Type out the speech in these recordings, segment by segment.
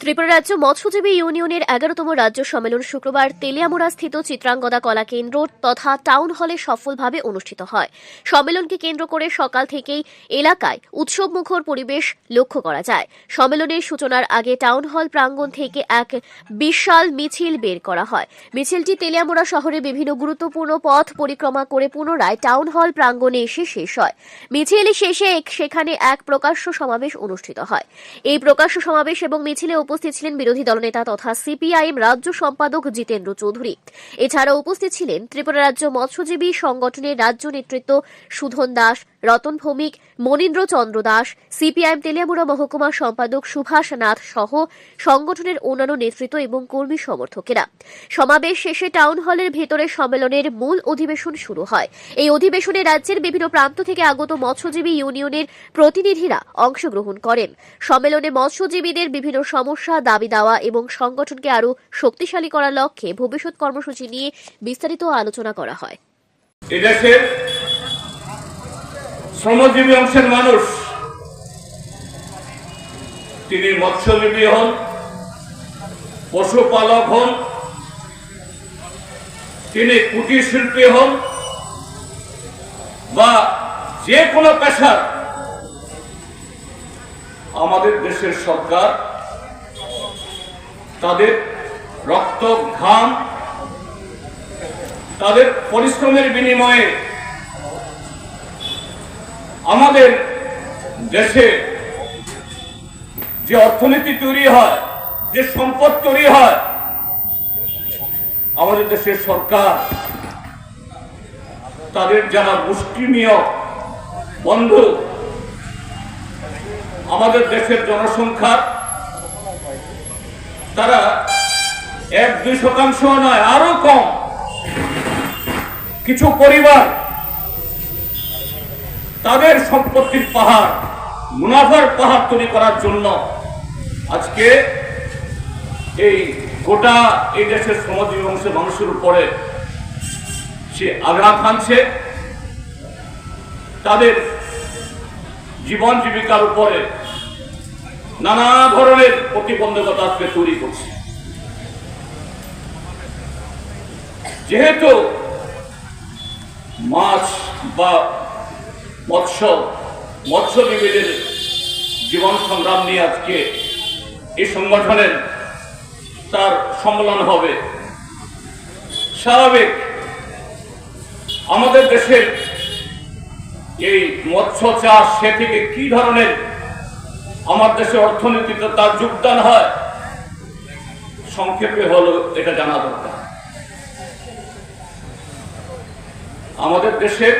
ত্রিপুরা রাজ্য মৎস্যজীবী ইউনিয়নের এগারোতম রাজ্য সম্মেলন শুক্রবার তেলিয়ামুড়া স্থিত চিত্রাঙ্গদা কলা কেন্দ্র তথা টাউন হলে সফলভাবে অনুষ্ঠিত হয়। সম্মেলনকে কেন্দ্র করে সকাল থেকেই এলাকায় উৎসবমুখর পরিবেশ লক্ষ্য করা যায়। সম্মেলনের সূচনার আগে টাউন হল প্রাঙ্গণ থেকে এক বিশাল মিছিল বের করা হয়। মিছিলটি তেলিয়ামুড়া শহরে বিভিন্ন গুরুত্বপূর্ণ পথ পরিক্রমা করে পুনরায় টাউন হল প্রাঙ্গণে এসে শেষ হয়। মিছিল শেষে সেখানে এক প্রকাশ্য সমাবেশ অনুষ্ঠিত হয়। এই প্রকাশ্য সমাবেশ এবং মিছিলে উপস্থিত ছিলেন বিরোধী দলনেতা তথা সিপিআইএম রাজ্য সম্পাদক জিতেন্দ্র চৌধুরী। এছাড়াও উপস্থিত ছিলেন ত্রিপুরা রাজ্য মৎস্যজীবী সংগঠনের রাজ্য নেতৃত্ব সুধন দাস, রতন ভৌমিক, মনীন্দ্র চন্দ্র দাস, সিপিআইএম তেলিয়ামুড়া মহকুমা সম্পাদক সুভাষ নাথ সহ সংগঠনের অন্যান্য নেতৃত্ব এবং কর্মী সমর্থকেরা। সমাবেশ শেষে টাউন হলের ভেতরে সম্মেলনের মূল অধিবেশন শুরু হয়। এই অধিবেশনে রাজ্যের বিভিন্ন প্রান্ত থেকে আগত মৎস্যজীবী ইউনিয়নের প্রতিনিধিরা অংশগ্রহণ করেন। সম্মেলনে মৎস্যজীবীদের বিভিন্ন সমস্যা দাবি দেওয়া এবং সংগঠনকে আরও শক্তিশালী করার লক্ষ্যে ভবিষ্যৎ কর্মসূচি নিয়ে বিস্তারিত আলোচনা করা হয়। শ্রমজীবী অংশের মানুষ, তিনি মৎস্যজীবী হন, পশুপালক হন, তিনি কুটির শিল্পী হন, বা যে কোনো পেশার আমাদের দেশের সরকার তাদের রক্ত, ঘাম, তাদের পরিশ্রমের বিনিময়ে আমাদের দেশে যে অর্থনীতি তৈরি হয়, যে সম্পদ তৈরি হয়, আমাদের দেশের সরকার তাদের যারা মুষ্টিমীয় বন্ধু, আমাদের দেশের জনসংখ্যা তারা এক দুই শতাংশ নয়, আরও কম। কিছু পরিবার তাদের সম্পত্তির পাহাড়, মুনাফার পাহাড় তৈরি করার জন্য আজকে এই গোটা এই দেশের শ্রমজীবী অংশের মানুষের উপরে সে আঘাত হানছে তাদের জীবন জীবিকার উপরে নানা ধরনের প্রতিবন্ধকতা আজকে তৈরি করছে। যেহেতু মাছ বা মৎস্য মৎস্যজীবীদের জীবন সংগ্রাম নিয়ে আজকে এই সংগঠনের তার সম্মেলন হবে। স্বাভাবিক আমাদের দেশের এই মৎস্য চাষ সে থেকে কি ধরনের আমার দেশে অর্থনীতিতে তার যোগদান হয়। সংক্ষেপে হলো, এটা জানা দরকার। আমাদের দেশের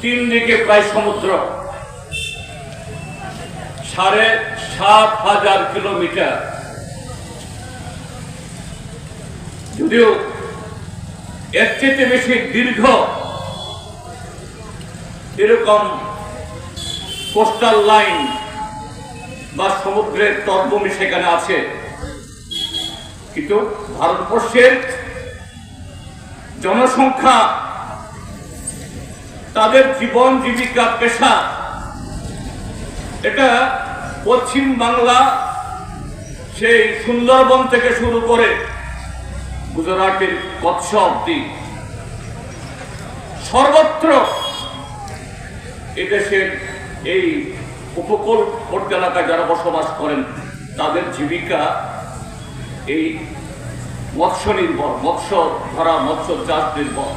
তিন দিকে প্রায় সমুদ্র। সাড়ে সাত হাজার কিলোমিটার। যদিও এর চেয়ে বেশি দীর্ঘ, এরকম কোস্টাল লাইন বা সমুদ্রের তটভূমি সেখানে আছে। কিন্তু ভারতবর্ষের জনসংখ্যা, তাদের জীবন, জীবিকা, পেশা, এটা পশ্চিম বাংলা সেই সুন্দরবন থেকে শুরু করে গুজরাটের কচ্ছ অব্দি সর্বত্র এদেশের এই উপকূলবর্তী এলাকায় যারা বসবাস করেন, তাদের জীবিকা এই মৎস্য নির্ভর, মৎস্য ধরা, মৎস্য চাষ নির্ভর।